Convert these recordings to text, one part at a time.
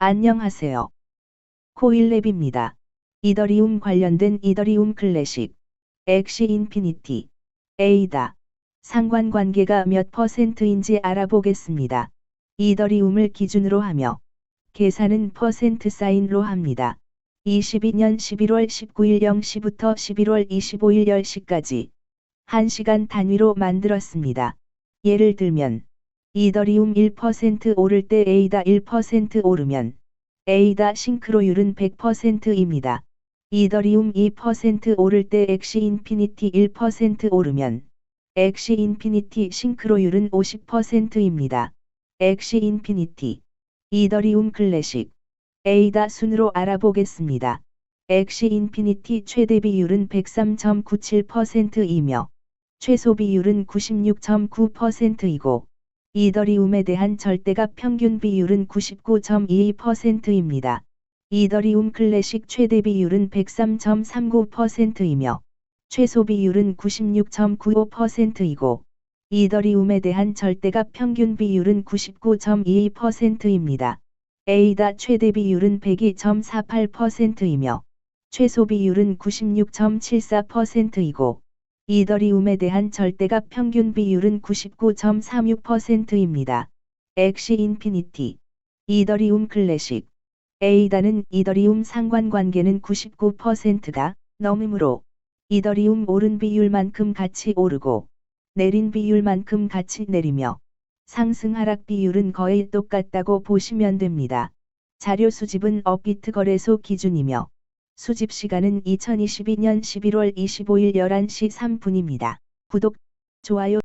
안녕하세요. 코일랩입니다. 이더리움 관련된 이더리움 클래식, 엑시 인피니티, 에이다. 상관관계가 몇 퍼센트인지 알아보겠습니다. 이더리움을 기준으로 하며 계산은 퍼센트 사인로 합니다. 22년 11월 19일 0시부터 11월 25일 10시까지 1시간 단위로 만들었습니다. 예를 들면 이더리움 1% 오를 때 에이다 1% 오르면 에이다 싱크로율은 100%입니다. 이더리움 2% 오를 때 엑시 인피니티 1% 오르면 엑시 인피니티 싱크로율은 50%입니다. 엑시 인피니티 이더리움 클래식 에이다 순으로 알아보겠습니다. 엑시 인피니티 최대 비율은 103.97%이며 최소 비율은 96.9%이고 이더리움에 대한 절대값 평균 비율은 99.22%입니다. 이더리움 클래식 최대 비율은 103.39%이며 최소 비율은 96.95%이고 이더리움에 대한 절대값 평균 비율은 99.22%입니다. 에이다 최대 비율은 102.48%이며 최소 비율은 96.74%이고 이더리움에 대한 절대값 평균 비율은 99.36%입니다. 엑시 인피니티 이더리움 클래식 에이다는 이더리움 상관관계는 99%가 넘으므로 이더리움 오른 비율만큼 같이 오르고 내린 비율만큼 같이 내리며 상승 하락 비율은 거의 똑같다고 보시면 됩니다. 자료 수집은 업비트 거래소 기준이며 수집 시간은 2022년 11월 25일 11시 3분입니다. 구독, 좋아요,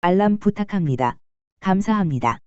알람 부탁합니다. 감사합니다.